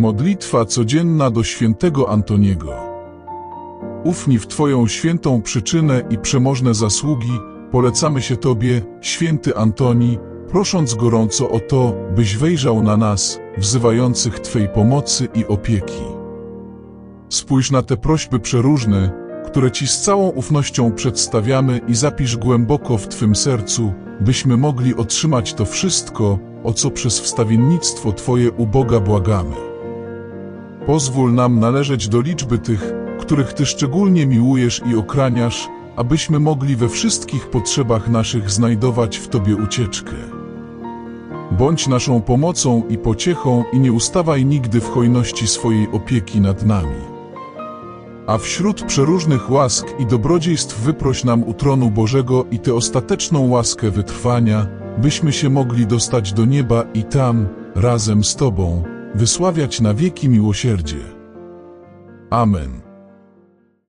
Modlitwa codzienna do świętego Antoniego. Ufni w Twoją świętą przyczynę i przemożne zasługi, polecamy się Tobie, święty Antoni, prosząc gorąco o to, byś wejrzał na nas, wzywających Twej pomocy i opieki. Spójrz na te prośby przeróżne, które Ci z całą ufnością przedstawiamy i zapisz głęboko w Twym sercu, byśmy mogli otrzymać to wszystko, o co przez wstawiennictwo Twoje u Boga błagamy. Pozwól nam należeć do liczby tych, których Ty szczególnie miłujesz i okraniasz, abyśmy mogli we wszystkich potrzebach naszych znajdować w Tobie ucieczkę. Bądź naszą pomocą i pociechą i nie ustawaj nigdy w hojności swojej opieki nad nami. A wśród przeróżnych łask i dobrodziejstw wyproś nam u tronu Bożego i tę ostateczną łaskę wytrwania, byśmy się mogli dostać do nieba i tam, razem z Tobą, wysławiać na wieki miłosierdzie. Amen.